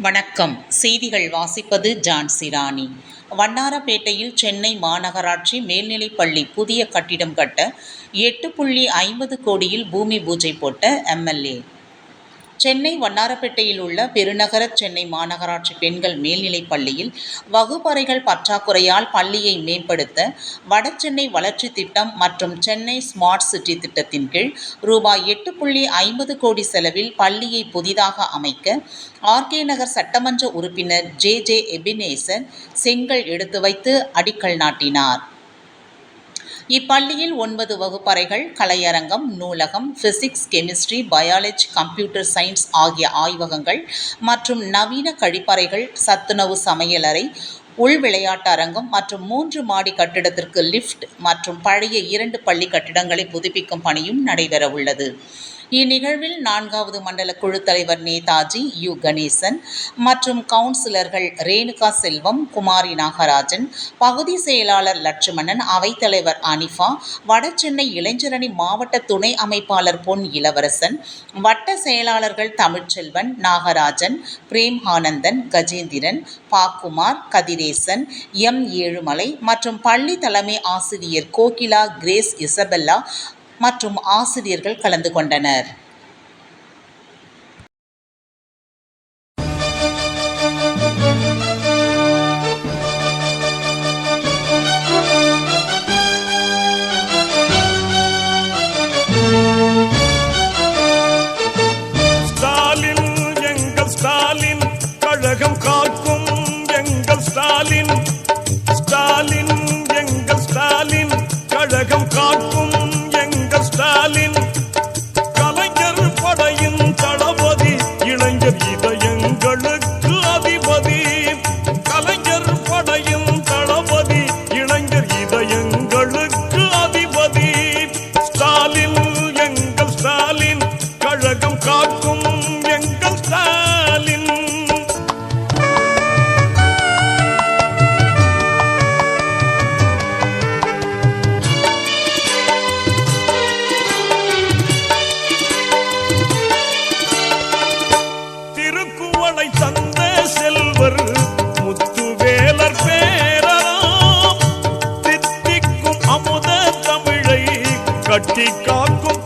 வணக்கம். செய்திகள் வாசிப்பது ஜான்சி ராணி வண்ணாரப்பேட்டையில் சென்னை மாநகராட்சி மேல்நிலைப்பள்ளி புதிய கட்டிடம் கட்ட எட்டு புள்ளி ஐம்பது கோடியில் பூமி பூஜை போட்ட எம்எல்ஏ. சென்னை வண்ணாரப்பேட்டையில் உள்ள பெருநகர சென்னை மாநகராட்சி பெண்கள் மேல்நிலைப் பள்ளியில் வகுப்பறைகள் பற்றாக்குறையால் பள்ளியை மேம்படுத்த வடசென்னை வளர்ச்சி திட்டம் மற்றும் சென்னை ஸ்மார்ட் சிட்டி திட்டத்தின் கீழ் ரூபாய் எட்டு புள்ளி ஐம்பது கோடி செலவில் பள்ளியை புதிதாக அமைக்க ஆர்கே நகர் சட்டமன்ற உறுப்பினர் ஜே ஜே எபினேசன் செங்கல் எடுத்து வைத்து அடிக்கல் நாட்டினார். இப்பள்ளியில் ஒன்பது வகுப்பறைகள் கலையரங்கம் நூலகம் physics chemistry biology computer science ஆகிய ஆய்வகங்கள் மற்றும் நவீன கழிப்பறைகள் சத்துணவு சமையலறை உள் விளையாட்டு அரங்கம் மற்றும் மூன்று மாடி கட்டிடத்திற்கு லிஃப்ட் மற்றும் பழைய இரண்டு பள்ளி கட்டிடங்களை புதுப்பிக்கும் பணியும் நடைபெறவுள்ளது. இந்நிகழ்வில் நான்காவது மண்டல குழு தலைவர் நேதாஜி யு. கணேசன் மற்றும் கவுன்சிலர்கள் ரேணுகா செல்வம் குமாரி நாகராஜன் பகுதி செயலாளர் லட்சுமணன் அவைத்தலைவர் அனிஃபா வடசென்னை இளைஞரணி மாவட்ட துணை அமைப்பாளர் பொன் இளவரசன் வட்ட செயலாளர்கள் தமிழ்ச்செல்வன் நாகராஜன் பிரேம் ஆனந்தன் கஜேந்திரன் பாக்குமார் கதிரேசன் எம். ஏழுமலை மற்றும் பள்ளி தலைமை ஆசிரியர் கோகிலா கிரேஸ் இசபெல்லா மற்றும் ஆசிரியர்கள் கலந்து கொண்டனர். ஸ்டாலின் எங்கள் ஸ்டாலின் கழகம் காக்கும் वाटिका को